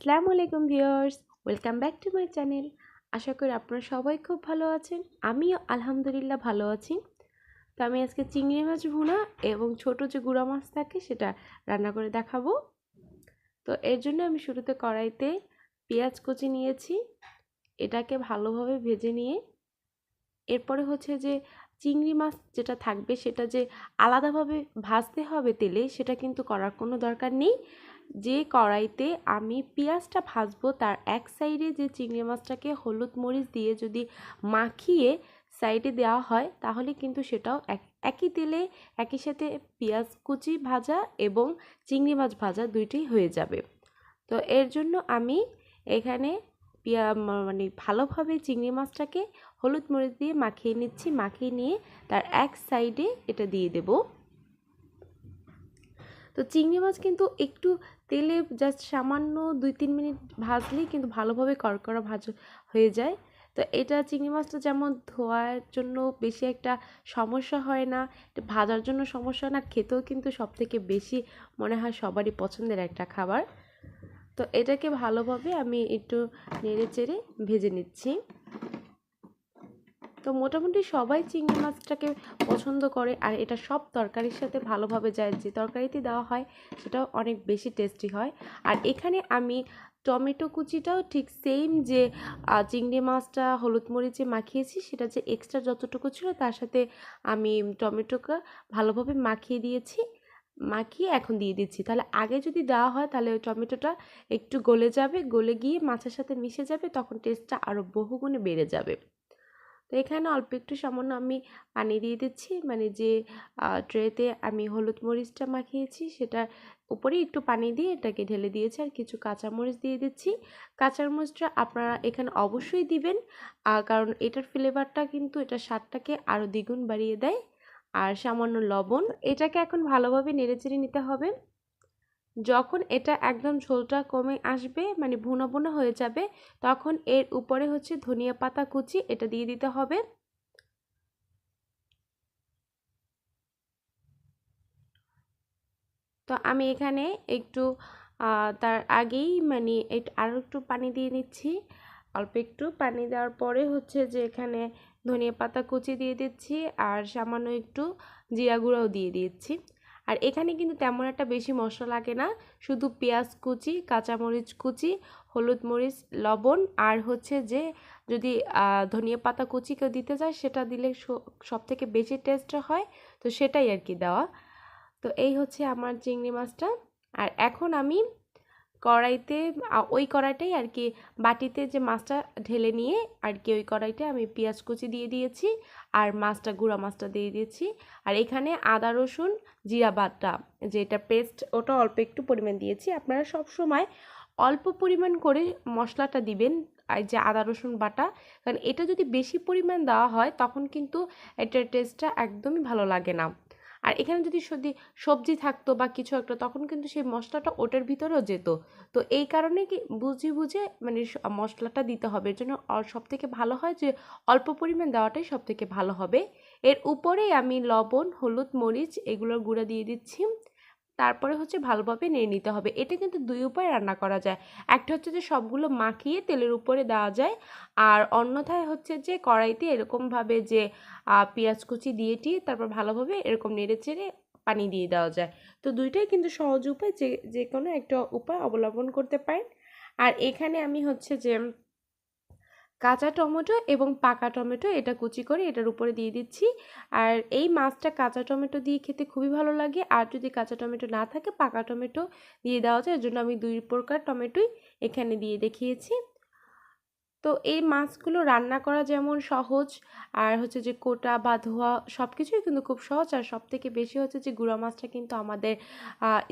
আসসালামু আলাইকুম viewers, welcome back to my channel. আশা করি আপনারা সবাই খুব ভালো আছেন, আমিও আলহামদুলিল্লাহ ভালো আছি। তো আমি আজকে চিংড়ি মাছ ভুনা এবং ছোট যে গুঁড়া মাছ থাকে সেটা রান্না করে দেখাবো। তো এর জন্য আমি শুরুতে কড়াইতে পেঁয়াজ কুচি নিয়েছি, এটাকে ভালোভাবে ভেজে নিয়ে, এরপরে হচ্ছে যে চিংড়ি মাছ যেটা থাকবে সেটা যে আলাদাভাবে ভাজতে হবে তেলে সেটা কিন্তু করার কোনো দরকার নেই। যে কড়াইতে আমি পেঁয়াজটা ভাজবো, তার এক সাইডে যে চিংড়ি মাছটাকে হলুদ মরিচ দিয়ে যদি মাখিয়ে সাইডে দেওয়া হয়, তাহলে কিন্তু সেটাও এক, একই তেলে একই সাথে পেঁয়াজ কুচি ভাজা এবং চিংড়ি মাছ ভাজা দুইটাই হয়ে যাবে। তো এর জন্য আমি এখানে পিয়া মানে ভালোভাবে চিংড়ি মাছটাকে হলুদ মরিচ দিয়ে মাখিয়ে নিচ্ছি, মাখিয়ে নিয়ে তার এক সাইডে এটা দিয়ে দেব। তো চিংড়ি মাছ কিন্তু একটু তেলে জাস্ট সামান্য দুই তিন মিনিট ভাজলেই কিন্তু ভালোভাবে কড়কড়া ভাজ হয়ে যায়। তো এটা চিংড়ি মাছটা যেমন ধোয়ার জন্য বেশি একটা সমস্যা হয় না ভাজার জন্য সমস্যা না, খেতেও কিন্তু সব থেকে বেশি মনে হয় সবারই পছন্দের একটা খাবার। তো এটাকে ভালোভাবে আমি একটু নেড়ে চেড়ে ভেজে নিচ্ছি। তো মোটামুটি সবাই চিংড়ি মাছটাকে পছন্দ করে, আর এটা সব তরকারির সাথে ভালোভাবে যায়। যে তরকারিতে দেওয়া হয় সেটাও অনেক বেশি টেস্টি হয়। আর এখানে আমি টমেটো কুচিটাও ঠিক সেম যে চিংড়ি মাছটা হলুদ মরিচে মাখিয়েছি, সেটা যে এক্সট্রা যতটুকু ছিল তার সাথে আমি টমেটোকে ভালোভাবে মাখিয়ে দিয়েছি। মাখিয়ে এখন দিয়ে দিচ্ছি। তাহলে আগে যদি দেওয়া হয় তাহলে ওই টমেটোটা একটু গলে যাবে, গলে গিয়ে মাছের সাথে মিশে যাবে, তখন টেস্টটা আরও বহুগুণে বেড়ে যাবে। তো এখানে অল্প একটু সামান্য আমি পানি দিয়ে দিচ্ছি। মানে যে ট্রেতে আমি হলুদ মরিচটা মাখিয়েছি, সেটার উপরে একটু পানি দিয়ে এটাকে ঢেলে দিয়েছি আর কিছু কাঁচামরিচ দিয়ে দিচ্ছি। কাঁচামরিচটা আপনারা এখানে অবশ্যই দিবেন কারণ এটার ফ্লেভারটা কিন্তু এটা স্বাদটাকে আরও দ্বিগুণ বাড়িয়ে দেয়। আর সামান্য লবণ, এটাকে এখন ভালোভাবে নেড়েচেড়ে নিতে হবে। যখন এটা একদম ঝোলটা কমে আসবে মানে ভুনা ভুনা হয়ে যাবে, তখন এর উপরে হচ্ছে ধনিয়া পাতা কুচি, এটা দিয়ে দিতে হবে। তো আমি এখানে একটু তার আগেই মানে একটু আরও একটু পানি দিয়ে নিচ্ছি। অল্প একটু পানি দেওয়ার পরে হচ্ছে যে এখানে ধনিয়া পাতা কুচি দিয়ে দিচ্ছি, আর সামান্য একটু জিরা গুঁড়াও দিয়ে দিচ্ছি। আর এখানে কিন্তু তেমন একটা বেশি মশলা লাগে না। শুধু পেঁয়াজ কুচি, কাঁচামরিচ কুচি, হলুদ মরিচ, লবণ আর হচ্ছে যে যদি ধনিয়া পাতা কুচি কেউ দিতে চায় সেটা দিলে সব থেকে বেশি টেস্ট হয়। তো সেটাই আর কি দেওয়া। তো এই হচ্ছে আমার চিংড়ি মাছটা। আর এখন আমি কড়াইতে ওই কড়াইটাই আর কি, বাটিতে যে মাছটা ঢেলে নিয়ে আর কি ওই কড়াইতে আমি পেঁয়াজ কুচি দিয়ে দিয়েছি আর মাছটা, গুঁড়া মাছটা দিয়ে দিয়েছি। আর এখানে আদা, রসুন, জিরা বাটা, যেটা পেস্ট, ওটা অল্প একটু পরিমাণ দিয়েছি। আপনারা সব সময় অল্প পরিমাণ করে মশলাটা দিবেন, আর যে আদা, রসুন বাটা, কারণ এটা যদি বেশি পরিমাণ দেওয়া হয় তখন কিন্তু এটার টেস্টটা একদমই ভালো লাগে না। আর এখানে যদি সত্যি সবজি থাকতো বা কিছু একটা, তখন কিন্তু সেই মশলাটা ওটার ভিতরেও যেত। তো এই কারণে কি বুঝে বুঝে মানে মশলাটা দিতে হবে। এর জন্য সব থেকে ভালো হয় যে অল্প পরিমাণ দেওয়াটাই সব থেকে ভালো হবে। এর উপরেই আমি লবণ, হলুদ, মরিচ এগুলোর গুঁড়া দিয়ে দিচ্ছি। তারপরে হচ্ছে ভালোভাবে নিয়ে নিতে হবে। এটা কিন্তু দুই উপায় রান্না করা যায়। একটা হচ্ছে যে সবগুলো মাখিয়ে তেলের উপরে দেওয়া যায়। আর অন্যথায় হচ্ছে যে কড়াইতে এরকমভাবে যে পেঁয়াজ কুচি দিয়ে টিয়ে তারপর ভালোভাবে এরকম নেড়ে চেড়ে পানি দিয়ে দেওয়া যায়। তো দুইটাই কিন্তু সহজ উপায়। যে যে কোনো একটা উপায় অবলম্বন করতে পারেন। আর এখানে আমি হচ্ছে যে কাঁচা টমেটো এবং পাকা টমেটো এটা কুচি করে এটার উপরে দিয়ে দিচ্ছি। আর এই মাছটা কাঁচা টমেটো দিয়ে খেতে খুবই ভালো লাগে। আর যদি কাঁচা টমেটো না থাকে, পাকা টমেটো দিয়ে দেওয়া যায়। এর জন্য আমি দুই প্রকার টমেটোই এখানে দিয়ে দেখিয়েছি। তো এই মাছগুলো রান্না করা যেমন সহজ, আর হচ্ছে যে কোটা বা ধোয়া সব কিছুই কিন্তু খুব সহজ। আর সব থেকে বেশি হচ্ছে যে গুঁড়া মাছটা কিন্তু আমাদের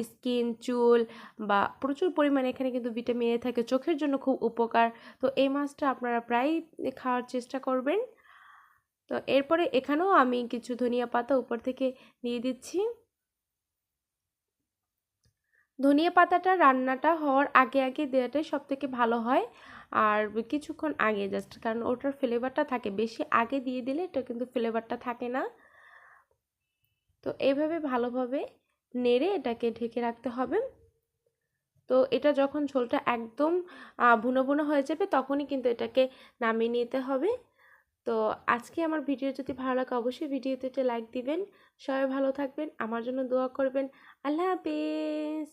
স্কিন চুল বা প্রচুর পরিমাণে এখানে কিন্তু ভিটামিন এ থাকে। চোখের জন্য খুব উপকার। তো এই মাছটা আপনারা প্রায় খাওয়ার চেষ্টা করবেন। তো এরপরে এখানেও আমি কিছু ধনিয়া পাতা উপর থেকে দিয়ে দিচ্ছি। ধনিয়া পাতাটা রান্নাটা হওয়ার আগে আগে দেওয়াটাই সব থেকে ভালো হয়। আর কিছুক্ষণ আগে জাস্ট কারণ ওটার ফ্লেভারটা থাকে। বেশি আগে দিয়ে দিলে এটা কিন্তু ফ্লেভারটা থাকে না। তো এইভাবে ভালোভাবে নেড়ে এটাকে ঢেকে রাখতে হবে। তো এটা যখন ঝোলটা একদম ভুনো ভুনো হয়ে যাবে তখনই কিন্তু এটাকে নামিয়ে নিতে হবে। তো আজকে আমার ভিডিও যদি ভালো লাগে অবশ্যই ভিডিওতে একটা লাইক দিবেন। সবাই ভালো থাকবেন, আমার জন্য দোয়া করবেন। আল্লাহ হাফেজ!